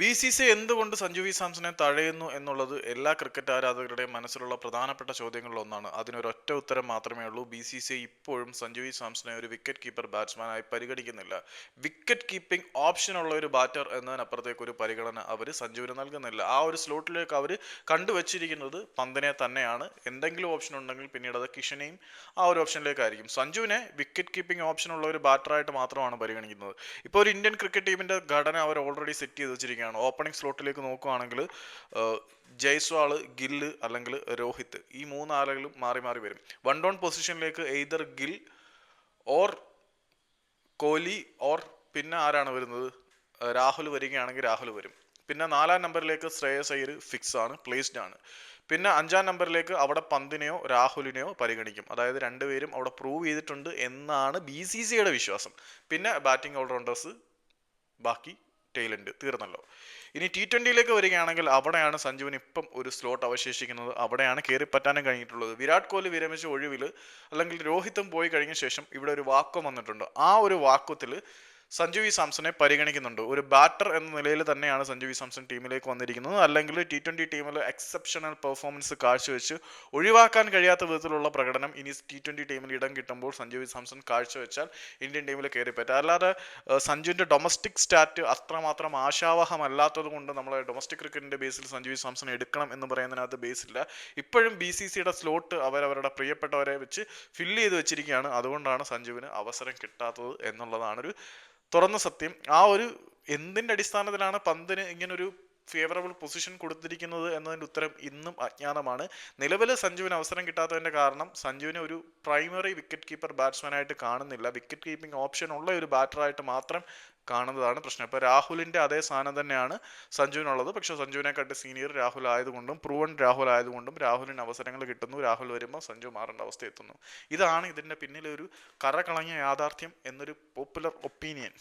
B C C എന്തുകൊണ്ട് Sanju V സാംസനെ തഴയുന്നു എന്നുള്ളത് എല്ലാ ക്രിക്കറ്റ് ആരാധകരുടെയും മനസ്സിലുള്ള പ്രധാനപ്പെട്ട ചോദ്യങ്ങളിൽ ചോദ്യങ്ങളിലൊന്നാണ്. അതിനൊരൊറ്റ ഉത്തരം മാത്രമേ ഉള്ളൂ. ബി സി സി ഇപ്പോഴും സഞ്ജു വി സാംസനെ ഒരു വിക്കറ്റ് കീപ്പർ ബാറ്റ്സ്മാനായി പരിഗണിക്കുന്നില്ല. വിക്കറ്റ് കീപ്പിംഗ് ഓപ്ഷൻ ഉള്ള ഒരു ബാറ്റർ എന്നതിനപ്പുറത്തേക്ക് ഒരു പരിഗണന അവർ സഞ്ജുവിന് നൽകുന്നില്ല. ആ ഒരു സ്ലോട്ടിലേക്ക് അവർ കണ്ടുവച്ചിരിക്കുന്നത് പന്തിനെ തന്നെയാണ്. എന്തെങ്കിലും ഓപ്ഷൻ ഉണ്ടെങ്കിൽ പിന്നീട് അത് കിഷനെയും ആ ഒരു ഓപ്ഷനിലേക്കായിരിക്കും സഞ്ജുവിനെ വിക്കറ്റ് കീപ്പിംഗ് ഓപ്ഷൻ ഉള്ള ഒരു ബാറ്ററായിട്ട് മാത്രമാണ് പരിഗണിക്കുന്നത്. ഇപ്പോൾ ഒരു ഇന്ത്യൻ ക്രിക്കറ്റ് ടീമിന്റെ ഘടന അവർ ഓൾറെഡി സെറ്റ് ചെയ്ത് വെച്ചിരിക്കുകയാണ് ഓപ്പണിംഗ് സ്ലോട്ടിലേക്ക് നോക്കുകയാണെങ്കിൽ ജയ്സ്വാൾ ഗില്ല് അല്ലെങ്കിൽ രോഹിത് ഈ മൂന്ന് ആളുകളും മാറി മാറി വരും. വൺ ഡൗൺ പൊസിഷനിലേക്ക് either Gill or Kohli or പിന്നെ ആരാണ് വരുന്നത്? രാഹുൽ വരികയാണെങ്കിൽ രാഹുൽ വരും. പിന്നെ നാലാം നമ്പറിലേക്ക് ശ്രേയസ് അയ്യർ ഫിക്സ് ആണ് പ്ലേസ്ഡ് ആണ്. പിന്നെ അഞ്ചാം നമ്പറിലേക്ക് അവിടെ പന്തിനെയോ രാഹുലിനെയോ പരിഗണിക്കും. അതായത് രണ്ടുപേരും അവിടെ പ്രൂവ് ചെയ്തിട്ടുണ്ട് എന്നാണ് ബി സി സിയുടെ വിശ്വാസം. പിന്നെ ബാറ്റിംഗ് ഓൾറൗണ്ടേഴ്സ് ബാക്കി ടെയിലുണ്ട് തീർന്നല്ലോ. ഇനി ടി ട്വന്റിയിലേക്ക് വരികയാണെങ്കിൽ അവിടെയാണ് സഞ്ജുവിന് ഇപ്പം ഒരു സ്ലോട്ട് അവശേഷിക്കുന്നത്. അവിടെയാണ് കയറി പറ്റാനും കഴിഞ്ഞിട്ടുള്ളത്. വിരാട് കോഹ്ലി വിരമിച്ച ഒഴിവിൽ അല്ലെങ്കിൽ രോഹിത്തും പോയി കഴിഞ്ഞ ശേഷം ഇവിടെ ഒരു വാക്വം വന്നിട്ടുണ്ട്. ആ ഒരു വാക്വത്തിൽ സഞ്ജു വി സാംസനെ പരിഗണിക്കുന്നുണ്ട്. ഒരു ബാറ്റർ എന്ന നിലയിൽ തന്നെയാണ് സഞ്ജു വി സാംസൺ ടീമിലേക്ക് വന്നിരിക്കുന്നത്. അല്ലെങ്കിൽ ടി ട്വന്റി ടീമിൽ എക്സെപ്ഷണൽ പെർഫോമൻസ് കാഴ്ചവെച്ച് ഒഴിവാക്കാൻ കഴിയാത്ത വിധത്തിലുള്ള പ്രകടനം ഇനി ടി ട്വന്റി ടീമിൽ ഇടം കിട്ടുമ്പോൾ സഞ്ജു വി സാംസൺ കാഴ്ചവെച്ചാൽ ഇന്ത്യൻ ടീമിൽ കയറിപ്പറ്റുക അല്ലാതെ സഞ്ജുവിന്റെ ഡൊമസ്റ്റിക് സ്റ്റാറ്റ് അത്രമാത്രം ആശാവഹമല്ലാത്തത് കൊണ്ട് നമ്മൾ ഡൊമസ്റ്റിക് ക്രിക്കറ്റിന്റെ ബേസിൽ സഞ്ജു വി സാംസൺ എടുക്കണം എന്ന് പറയുന്നതിനകത്ത് ബേസില്ല ഇപ്പോഴും ബി സി സിയുടെ സ്ലോട്ട് അവരവരുടെ പ്രിയപ്പെട്ടവരെ വെച്ച് ഫില്ല് ചെയ്ത് വെച്ചിരിക്കുകയാണ്. അതുകൊണ്ടാണ് സഞ്ജുവിന് അവസരം കിട്ടാത്തത് എന്നുള്ളതാണ് ഒരു തുറന്ന സത്യം ആ ഒരു എന്തിന്റെ അടിസ്ഥാനത്തിലാണ് പന്തിന് ഇങ്ങനൊരു ഫേവറബിൾ പൊസിഷൻ കൊടുത്തിരിക്കുന്നത് എന്നതിന്റെ ഉത്തരം ഇന്നും അജ്ഞാതമാണ്. നിലവിൽ സഞ്ജുവിന് അവസരം കിട്ടാത്തതിന്റെ കാരണം സഞ്ജുവിനെ ഒരു പ്രൈമറി വിക്കറ്റ് കീപ്പർ ബാറ്റ്സ്മാനായിട്ട് കാണുന്നില്ല. വിക്കറ്റ് കീപ്പിംഗ് ഓപ്ഷൻ ഉള്ള ഒരു ബാറ്ററായിട്ട് മാത്രം കാണുന്നതാണ് പ്രശ്നം. ഇപ്പോൾ രാഹുലിന്റെ അതേ സ്ഥാനം തന്നെയാണ് സഞ്ജുവിനുള്ളത്. പക്ഷേ സഞ്ജുവിനെക്കാട്ട് സീനിയർ രാഹുൽ ആയതുകൊണ്ടും പ്രൂവൺ രാഹുൽ ആയതുകൊണ്ടും രാഹുലിന് അവസരങ്ങൾ കിട്ടുന്നു. രാഹുൽ വരുമ്പോൾ സഞ്ജു മാറേണ്ട അവസ്ഥ എത്തുന്നു. ഇതാണ് ഇതിന്റെ പിന്നിലൊരു കറകളഞ്ഞ കറ കളഞ്ഞ യാഥാർത്ഥ്യം എന്നൊരു പോപ്പുലർ ഒപ്പീനിയൻ